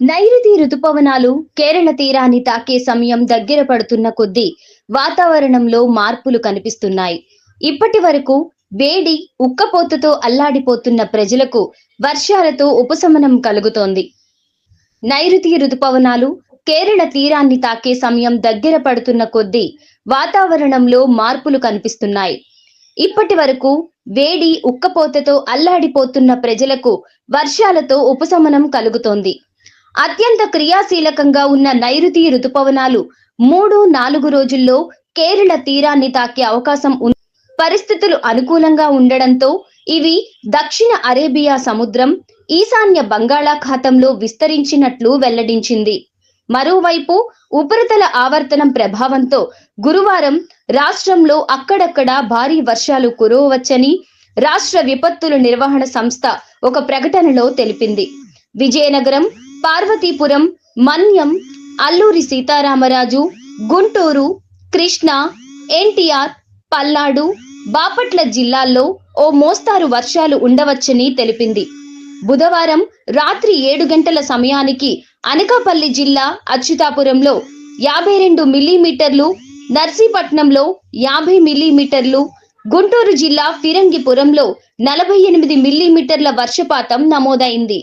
నైరుతి రుతుపవనాలు కేరళ తీరాన్ని తాకే సమయం దగ్గర పడుతున్న కొద్దీ వాతావరణంలో మార్పులు కనిపిస్తున్నాయి. ఇప్పటి వరకు వేడి ఉక్కపోతతో అల్లాడిపోతున్న ప్రజలకు వర్షాలతో ఉపశమనం కలుగుతోంది. నైరుతి రుతుపవనాలు కేరళ తీరాన్ని తాకే సమయం దగ్గర పడుతున్న కొద్దీ వాతావరణంలో మార్పులు కనిపిస్తున్నాయి. ఇప్పటి వరకు వేడి ఉక్కపోతతో అల్లాడిపోతున్న ప్రజలకు వర్షాలతో ఉపశమనం కలుగుతోంది. అత్యంత క్రియాశీలకంగా ఉన్న నైరుతి రుతుపవనాలు మూడు నాలుగు రోజుల్లో కేరళ తీరాన్ని తాకే అవకాశం ఉంది పరిస్థితులు అనుకూలంగా ఉండడంతో ఇవి దక్షిణ అరేబియా సముద్రం ఈశాన్య బంగాళాఖాతంలో విస్తరించినట్లు వెల్లడించింది. మరోవైపు ఉపరితల ఆవర్తనం ప్రభావంతో గురువారం రాష్ట్రంలో అక్కడక్కడ భారీ వర్షాలు కురవవచ్చని రాష్ట్ర విపత్తుల నిర్వహణ సంస్థ ఒక ప్రకటనలో తెలిపింది. విజయనగరం పార్వతీపురం మన్యం అల్లూరి సీతారామరాజు గుంటూరు కృష్ణా ఎన్టీఆర్ పల్నాడు బాపట్ల జిల్లాల్లో ఓ మోస్తారు వర్షాలు ఉండవచ్చని తెలిపింది. బుధవారం రాత్రి ఏడు గంటల సమయానికి అనకాపల్లి జిల్లా అచ్యుతాపురంలో యాభై రెండు మిల్లీమీటర్లు నర్సీపట్నంలో యాభై మిల్లీమీటర్లు గుంటూరు జిల్లా ఫిరంగిపురంలో నలభై ఎనిమిది మిల్లీమీటర్ల వర్షపాతం నమోదైంది.